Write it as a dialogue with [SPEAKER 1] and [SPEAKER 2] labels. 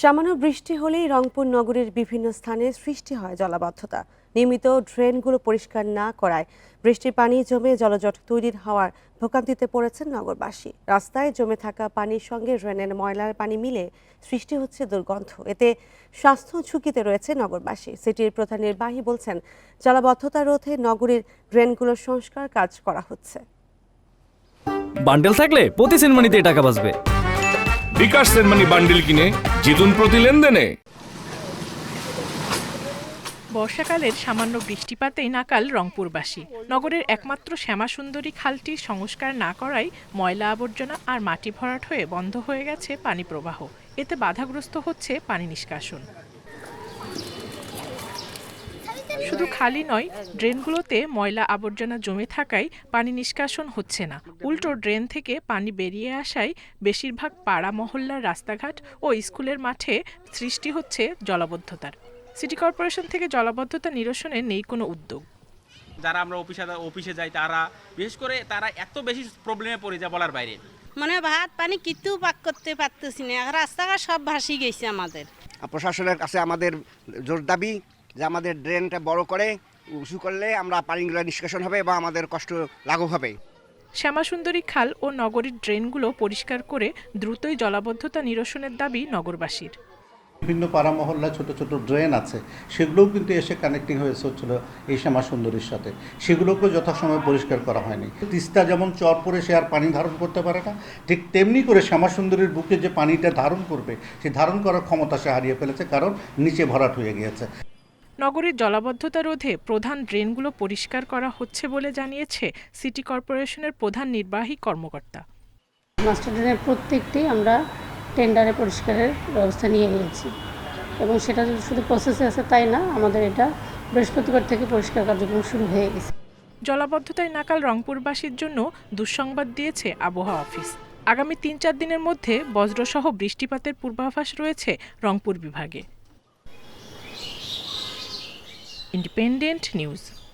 [SPEAKER 1] সামান্য বৃষ্টি হলেই রংপুর নগরীর বিভিন্ন স্থানে সৃষ্টি হয় জলাবদ্ধতা। নিয়মিত ড্রেনগুলো পরিষ্কার না করায় বৃষ্টির পানি জমে জলজট তৈরির হওয়ার ভোগান্তিতে পড়েছেন নগরবাসী। রাস্তায় জমে থাকা পানির সঙ্গে ড্রেনের ময়লার পানি মিলে সৃষ্টি হচ্ছে দুর্গন্ধ। এতে স্বাস্থ্য ঝুঁকিতে রয়েছে নগরবাসী। সিটির প্রধান নির্বাহী বলছেন জলাবদ্ধতা রোধে নগরীর ড্রেনগুলোর সংস্কার কাজ করা হচ্ছে।
[SPEAKER 2] বান্ডেল থাকলে প্রতি সেনমানিতে টাকা বাঁচবে।
[SPEAKER 3] বিকাশ সেনমানি বান্ডিল কিনে জিতুন প্রতি লেনদেনে।
[SPEAKER 4] বর্ষাকালের সামান্য বৃষ্টিপাতেই নাকাল রংপুরবাসী। নগরের একমাত্র শ্যামাসুন্দরী খালটি সংস্কার না করায় ময়লা আবর্জনা আর মাটি ভরাট হয়ে বন্ধ হয়ে গেছে পানি প্রবাহ। এতে বাধাগ্রস্ত হচ্ছে পানি নিষ্কাশন। শুধু খালি নয় ড্রেনগুলোতে ময়লা আবর্জনা জমে থাকায় পানি নিষ্কাশন হচ্ছে না। উল্টো ড্রেন থেকে পানি বেরিয়ে আসায় বেশিরভাগ পাড়া মহল্লার রাস্তাঘাট ও স্কুলের মাঠে সৃষ্টি হচ্ছে জলাবদ্ধতার। সিটি কর্পোরেশন থেকে জলাবদ্ধতা নিরসনে নেই কোনো উদ্যোগ।
[SPEAKER 5] যারা আমরা অফিসে অফিসে যাই তারা বিশেষ করে তারা এত বেশি প্রবলেমে পড়ে যায় বলার বাইরে।
[SPEAKER 6] মানে ভাত পানি কিচ্ছু পাক করতে পারতেছি না। রাস্তাঘাট সব ভাসি গেছে আমাদের।
[SPEAKER 7] প্রশাসনের কাছে আমাদের জোর দাবি যে আমাদের ড্রেনটা বড় করে উঁচু করলে আমরা পানিগুলো নিষ্কাশন হবে বা আমাদের কষ্ট লাঘব হবে।
[SPEAKER 4] শ্যামাসুন্দরী খাল ও নগরীর ড্রেনগুলো পরিষ্কার করে দ্রুতই জলাবদ্ধতা নিরসনের দাবি নগরবাসীর।
[SPEAKER 8] বিভিন্ন পাড়া মহল্লা ছোট ছোট ড্রেন আছে সেগুলোও কিন্তু এসে কানেক্টিং হয়েছে হচ্ছিল এই শ্যামা সুন্দরীর সাথে। সেগুলোকেও যথাসময়ে পরিষ্কার করা হয়নি। তিস্তা যেমন চর পরে সে আর পানি ধারণ করতে পারে না ঠিক তেমনি করে শ্যামা সুন্দরীর বুকে যে পানিটা ধারণ করবে সে ধারণ করার ক্ষমতা সে হারিয়ে ফেলেছে কারণ নিচে ভরাট হয়ে গিয়েছে।
[SPEAKER 4] নগরীর জলাবদ্ধতা রোধে প্রধান ড্রেনগুলো পরিষ্কার করা হচ্ছে বলে জানিয়েছে সিটি কর্পোরেশনের প্রধান নির্বাহী কর্মকর্তা।
[SPEAKER 9] মাস্টার ড্রেনের প্রত্যেকটি আমরা টেন্ডারে পরিষ্কারের ব্যবস্থা নিয়ে নিয়েছি এবং সেটা যদি শুধু প্রসেসে আছে তাই না আমাদের এটা বৃহস্পতিবার থেকে পরিষ্কার কার্যক্রম শুরু হয়ে গেছে।
[SPEAKER 4] জলাবদ্ধতায় নাকাল রংপুরবাসীর জন্য দুঃসংবাদ দিয়েছে আবহাওয়া অফিস। আগামী তিন চার দিনের মধ্যে বজ্রসহ বৃষ্টিপাতের পূর্বাভাস রয়েছে রংপুর বিভাগে। independent news.